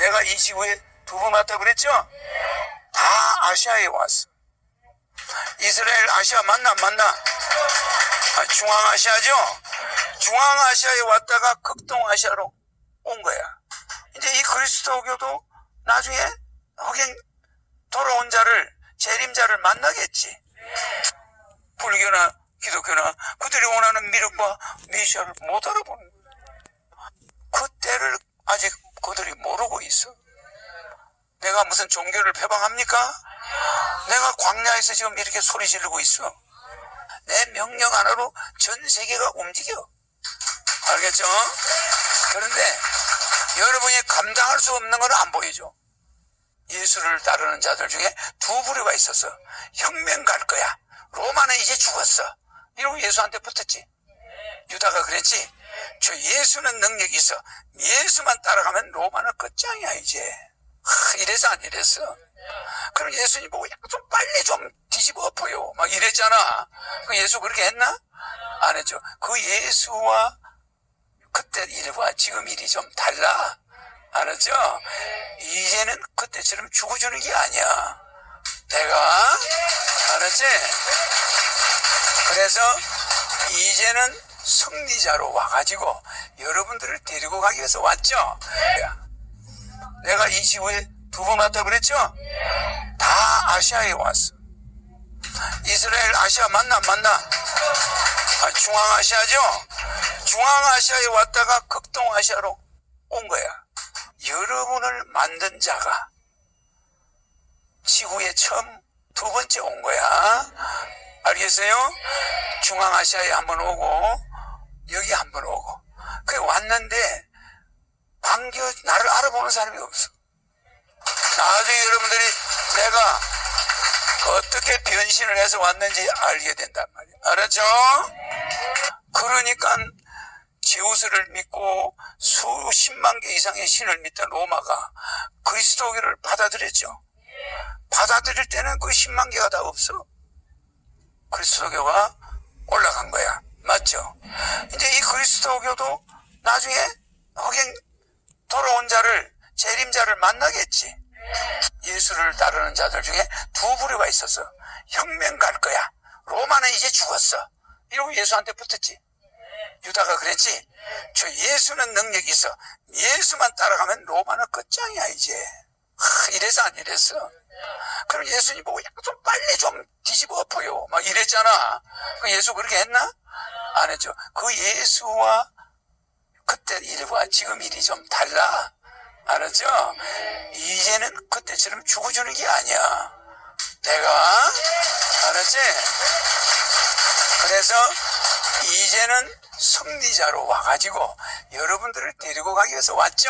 내가 이 지구에 두번 왔다 그랬죠? 다 아시아에 왔어. 이스라엘 아시아 안 맞나? 아, 중앙아시아죠? 중앙아시아에 왔다가 극동아시아로 온 거야. 이제 이 그리스도교도 나중에 허갱 돌아온 자를 재림자를 만나겠지. 불교나 기독교나 그들이 원하는 미륵과 미시아를 못 알아보는 거야. 그때를 아직 그들이 모르고 있어. 내가 무슨 종교를 표방합니까? 내가 광야에서 지금 이렇게 소리 지르고 있어. 내 명령 하나로 전 세계가 움직여. 알겠죠? 그런데 여러분이 감당할 수 없는 건 안 보이죠? 예수를 따르는 자들 중에 두 부류가 있어서 혁명 갈 거야. 로마는 이제 죽었어. 이러고 예수한테 붙었지. 유다가 그랬지. 저 예수는 능력이 있어. 예수만 따라가면 로마는 끝장이야 이제. 하, 이래서 안 이랬어. 그럼 예수님 보고 야, 좀 빨리 좀 뒤집어 엎어요. 막 이랬잖아. 그 예수 그렇게 했나? 안 했죠. 그 예수와 그때 일과 지금 일이 좀 달라. 알았죠? 이제는 그때처럼 죽어주는 게 아니야. 내가, 알았지? 그래서 이제는 승리자로 와가지고 여러분들을 데리고 가기 위해서 왔죠? 야, 내가 이 지구에 두번 왔다 그랬죠? 다 아시아에 왔어. 이스라엘 아시아 안 맞나? 아, 중앙아시아죠? 중앙아시아에 왔다가 극동아시아로 온 거야. 여러분을 만든 자가 지구에 처음 두 번째 온 거야. 알겠어요? 중앙아시아에 한번 오고 여기 한 번 오고 그래 왔는데 반겨 나를 알아보는 사람이 없어. 나중에 여러분들이 내가 어떻게 변신을 해서 왔는지 알게 된단 말이야. 알았죠? 그러니까 제우스를 믿고 수십만 개 이상의 신을 믿던 로마가 그리스도교를 받아들였죠. 받아들일 때는 그 10만 개가 다 없어. 그리스도교가 올라간 거야. 맞죠? 이제 이 그리스도교도 나중에 허갱 돌아온 자를 재림자를 만나겠지. 예수를 따르는 자들 중에 두 부류가 있어서 혁명 갈 거야. 로마는 이제 죽었어. 이러고 예수한테 붙었지. 유다가 그랬지. 저 예수는 능력이 있어. 예수만 따라가면 로마는 끝장이야 이제. 하, 이래서 안 이랬어. 그럼 예수님 보고 야, 좀 빨리 좀 뒤집어 엎어요. 막 이랬잖아. 그 예수 그렇게 했나? 안 했죠. 그 예수와 그때 일과 지금 일이 좀 달라. 알았죠? 이제는 그때처럼 죽어주는 게 아니야. 내가, 알았지? 그래서 이제는 승리자로 와가지고 여러분들을 데리고 가기 위해서 왔죠?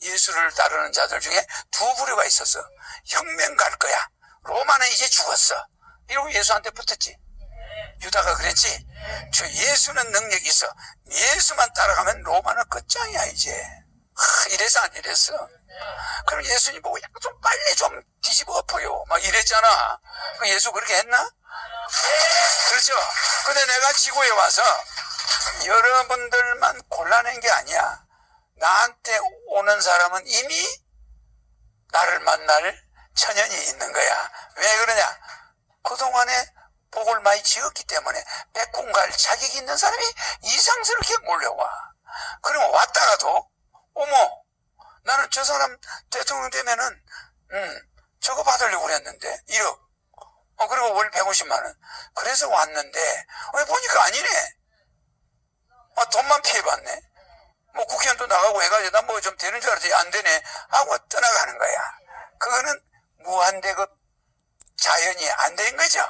예수를 따르는 자들 중에 두 부류가 있어서 혁명 갈 거야. 로마는 이제 죽었어. 이러고 예수한테 붙었지. 유다가 그랬지. 저 예수는 능력이 있어. 예수만 따라가면 로마는 끝장이야 이제. 하, 이래서 안 이랬어. 그럼 예수님 보고 야, 좀 빨리 좀 뒤집어 엎어요. 막 이랬잖아. 그 예수 그렇게 했나? 그렇죠. 근데 내가 지구에 와서 여러분들만 골라낸 게 아니야. 나한테 오는 사람은 이미 나를 만날 천연이 있는 거야. 왜 그러냐? 많이 지었기 때문에 백군 갈 자격이 있는 사람이 이상스럽게 몰려와. 그러면 왔다가도, 어머, 나는 저 사람 대통령 되면은, 음, 저거 받으려고 그랬는데, 1억. 어, 그리고 월 150만원. 그래서 왔는데, 어, 보니까 아니네. 아, 돈만 피해봤네. 뭐 국회의원도 나가고 해가지고 난뭐좀 되는 줄 알았더니 안 되네 하고 떠나가는 거야. 그거는 무한대급 자연이 안 된 거죠.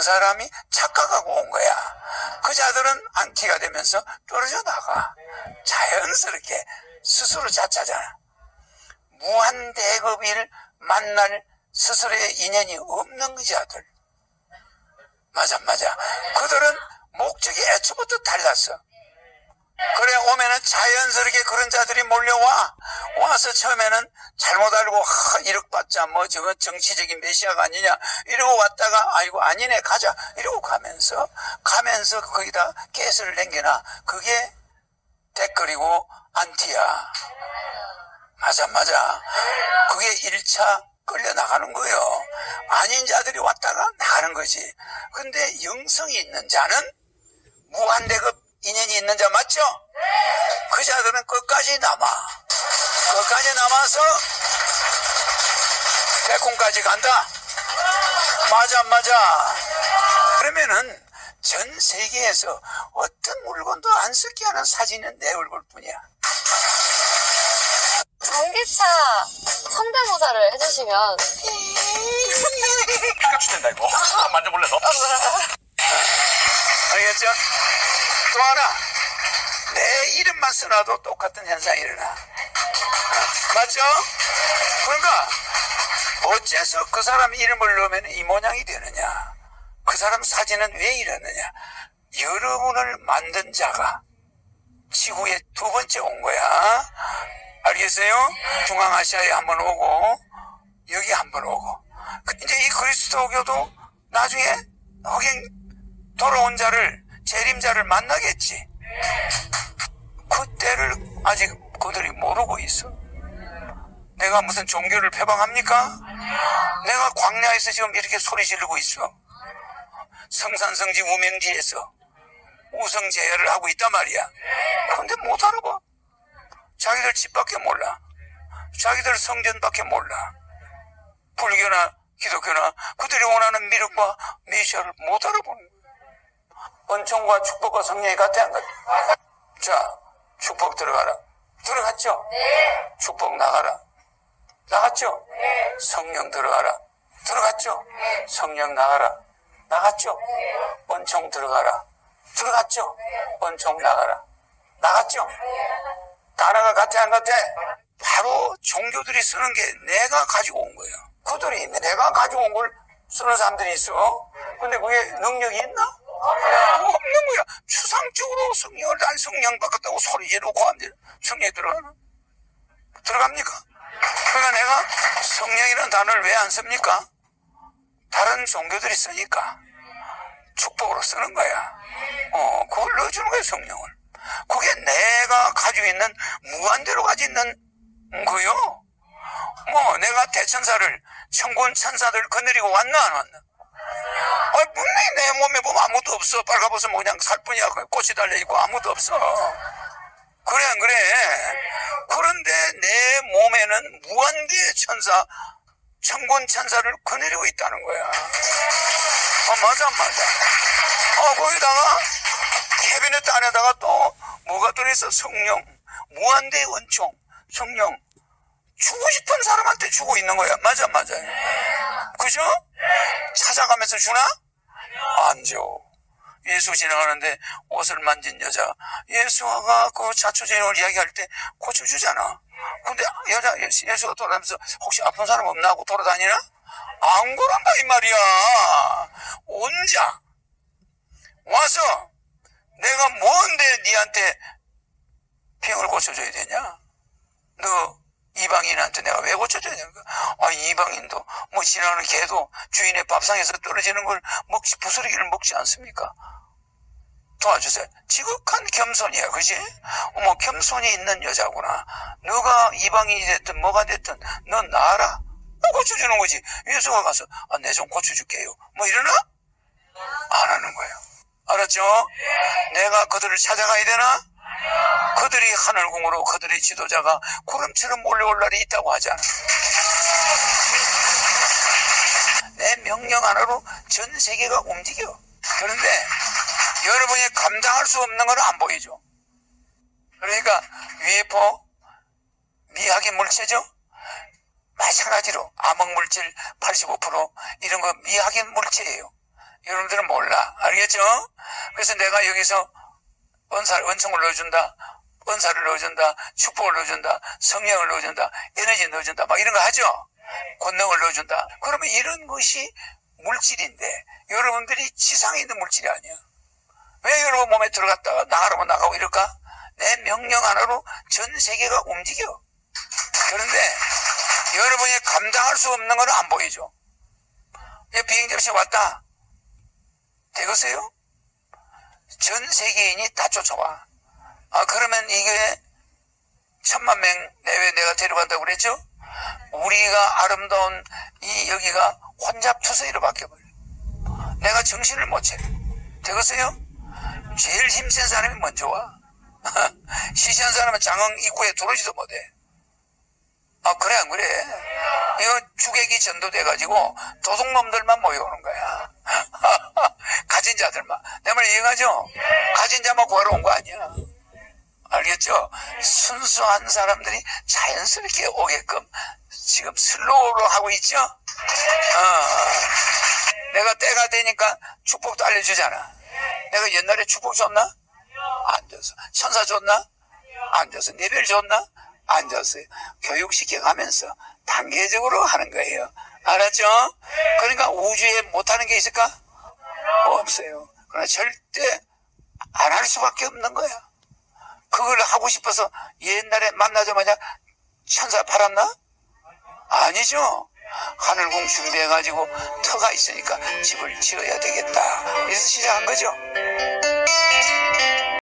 그 사람이 착각하고 온 거야. 그 자들은 안티가 되면서 떨어져 나가. 자연스럽게 스스로 자차잖아. 무한 대급일 만날 스스로의 인연이 없는 그 자들. 맞아, 맞아. 그들은 목적이 애초부터 달랐어. 그래 오면은 자연스럽게 그런 자들이 몰려와 와서 처음에는 잘못 알고 하, 1억 받자 뭐 저거 정치적인 메시아가 아니냐 이러고 왔다가 아이고 아니네 가자 이러고 가면서 가면서 거기다 가스를 남겨놔 그게 댓글이고 안티야 맞아, 맞아. 그게 1차 끌려 나가는 거예요. 아닌 자들이 왔다가 나가는 거지. 근데 영성이 있는 자는 무한대급 인연이 있는 자 맞죠? 그 자들은 끝까지 남아. 끝까지 남아서 백공까지 간다. 맞아, 맞아. 그러면은 전 세계에서 어떤 물건도 안 쓰게 하는 사진은 내 얼굴 뿐이야. 전기차 성대모사를 해주시면 또 하나 내 이름만 써놔도 똑같은 현상이 일어나. 맞죠? 그러니까 어째서 그 사람 이름을 넣으면 이 모양이 되느냐? 그 사람 사진은 왜 이러느냐? 여러분을 만든 자가 지구에 두 번째 온 거야. 알겠어요? 중앙아시아에 한 번 오고 여기 한 번 오고. 그 이제 이 그리스도교도 나중에 흑인 돌아온 자를 재림자를 만나겠지. 그때를 아직 그들이 모르고 있어. 내가 무슨 종교를 표방합니까? 내가 광야에서 지금 이렇게 소리 지르고 있어. 성산성지 우명지에서 우성제야를 하고 있단 말이야. 그런데 못 알아봐. 자기들 집밖에 몰라. 자기들 성전밖에 몰라. 불교나 기독교나 그들이 원하는 미륵과 메시아를 못 알아보는. 은총과 축복과 성령이 같아 안 같아? 자, 축복 들어가라. 들어갔죠? 축복 나가라. 나갔죠? 성령 들어가라. 들어갔죠? 성령 나가라. 나갔죠? 은총 들어가라. 들어갔죠? 은총 나가라. 나갔죠? 단어가 같아 안 같아? 바로 종교들이 쓰는 게 내가 가지고 온 거예요. 그들이 내가 가지고 온 걸 쓰는 사람들이 있어. 근데 그게 능력이 있나? 없는 거야. 추상적으로 성령을 난 성령 바꿨다고 소리 지르고 하는데 성령이 들어가나? 들어갑니까? 그러니까 내가 성령이라는 단어를 왜 안 씁니까? 다른 종교들이 쓰니까 축복으로 쓰는 거야. 어, 그걸 넣어주는 거야, 성령을. 그게 내가 가지고 있는 무한대로 가지고 있는 거요. 뭐 내가 대천사를 천군 천사들 거느리고 왔나 안 왔나? 아 분명히 내 몸에 보면 아무도 없어. 빨가벗으면 그냥 살 뿐이야. 꽃이 달려있고 아무도 없어. 그래 안 그래? 그런데 내 몸에는 무한대의 천사, 천군 천사를 거느리고 있다는 거야. 어, 맞아 맞아. 어 거기다가 캐비넷 안에다가 또 뭐가 들어있어? 성령, 무한대의 원총, 성령. 주고 싶은 사람한테 주고 있는 거야. 맞아, 맞아. 그죠? 찾아가면서 주나? 안 줘. 예수 지나가는데 옷을 만진 여자. 예수가 그 자초지종을 이야기할 때 고쳐주잖아. 근데 여자, 예수- 예수가 돌아다니면서 혹시 아픈 사람 없나 하고 돌아다니나? 안 그런다, 이 말이야. 온자. 와서 내가 뭔데 니한테 병을 고쳐줘야 되냐? 너 이방인한테 내가 왜 고쳐줘야 되는가? 아, 이방인도 뭐 지나가는 개도 주인의 밥상에서 떨어지는 걸 먹지, 부스러기를 먹지 않습니까? 도와주세요. 지극한 겸손이야, 그지? 어머, 겸손이 있는 여자구나. 너가 이방인이 됐든 뭐가 됐든 넌 나아라. 뭐 고쳐주는 거지. 예수가 가서, 아, 내 좀 고쳐줄게요. 뭐 이러나? 안 하는 거예요. 알았죠? 내가 그들을 찾아가야 되나? 그들이 하늘궁으로 그들의 지도자가 구름처럼 몰려올 날이 있다고 하잖아. 내 명령 하나로 전 세계가 움직여. 그런데 여러분이 감당할 수 없는 건 안 보이죠. 그러니까 UFO 미학의 물체죠. 마찬가지로 암흑 물질 85% 이런 거 미학의 물체예요. 여러분들은 몰라. 알겠죠? 그래서 내가 여기서 은사, 은총을 넣어준다. 은사를 넣어준다. 축복을 넣어준다. 성령을 넣어준다. 에너지 넣어준다. 막 이런 거 하죠? 권능을 넣어준다. 그러면 이런 것이 물질인데 여러분들이 지상에 있는 물질이 아니야. 왜 여러분 몸에 들어갔다가 나가라고 나가고 이럴까? 내 명령 하나로 전 세계가 움직여. 그런데 여러분이 감당할 수 없는 건 안 보이죠? 없이 왔다. 되겠어요? 전 세계인이 다 쫓아와. 아, 그러면 이게 천만 명 내외 내가 데려간다고 그랬죠? 우리가 아름다운 이 여기가 혼잡 투성이로 바뀌어버려. 내가 정신을 못 차려. 되겠어요? 제일 힘센 사람이 먼저 와. 시시한 사람은 장흥 입구에 들어오지도 못해. 아, 그래, 안 그래? 이거 주객이 전도돼가지고 도둑놈들만 모여오는 거야. 가진 자들만. 내 말 이해가죠? 가진 자만 구하러 온 거 아니야. 알겠죠? 순수한 사람들이 자연스럽게 오게끔 지금 슬로우로 하고 있죠? 어. 내가 때가 되니까 축복도 알려주잖아. 내가 옛날에 축복 줬나? 안 줬어. 천사 줬나? 안 줬어. 내별 줬나? 안 줬어요. 교육시켜 가면서 단계적으로 하는 거예요. 알았죠? 그러니까 우주에 못하는 게 있을까? 없어요. 그러나 절대 안 할 수밖에 없는 거야. 그걸 하고 싶어서 옛날에 만나자마자 천사 팔았나? 아니죠. 하늘궁 준비해가지고 터가 있으니까 집을 지어야 되겠다. 그래서 시작한 거죠.